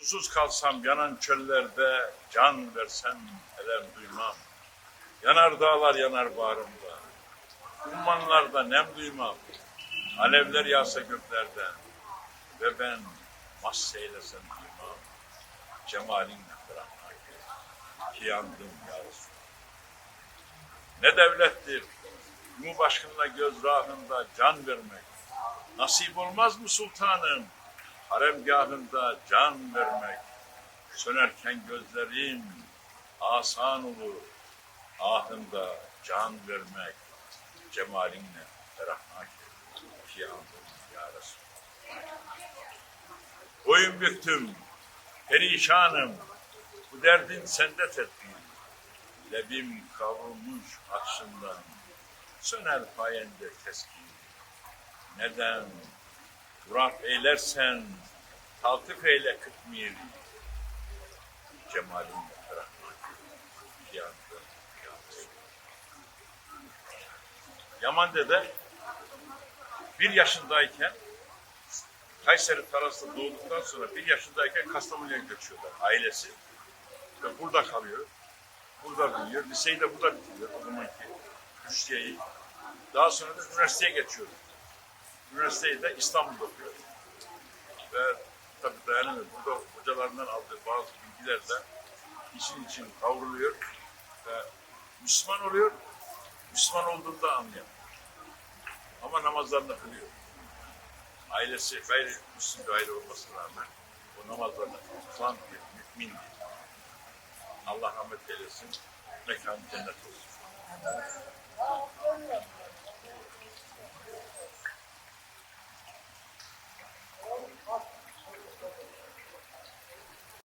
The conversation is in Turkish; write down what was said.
Susuz kalsam yanan çöllerde can versem elem duymam. Yanar dağlar yanar bağrımda. Ummanlarda nem duymam. Alevler yağsa göklerden ve ben mas eylesem duymam. Cemalinle bırakmak ki yandım ya. Ne devlettir Cumhurbaşkanına göz rahında can vermek. Nasip olmaz mı sultanım? Haremgahında can vermek. Sönerken gözlerim asan olur. Ahında can vermek. Cemalinle ferahnak et. Ki yandım ya Resul. Boyun büktüm, perişanım. Bu derdin sende tedbir. Lebim kavrulmuş aksından. Söner payende keskin. Neden? Murat eylersen taltif eyle kıtmiri. Cemalinle ferahnak et. Ki yandım ya Resul. Yaman dede bir yaşındayken Kayseri tarafında doğduktan sonra bir yaşındayken Kastamonu'ya göçüyorlar ailesi. Ve burada kalıyor. Burada büyüyor. Liseyi de burada bitiriyor o zamanki Rüştiye'yi. Daha sonra da üniversiteye geçiyor. Üniversiteyi de İstanbul'da okuyor. Ve tabii dayanamıyor. Burada hocalarından aldığı bazı bilgilerle işin için kavruluyor ve Müslüman oluyor. Müslüman olduğunda anlıyor. Ama namazlarını kılıyor. Ailesi gayrimüslim bir aile olmasına rağmen o namazlarını kılan bir mümindi. Allah rahmet eylesin. Mekanı cennet olsun.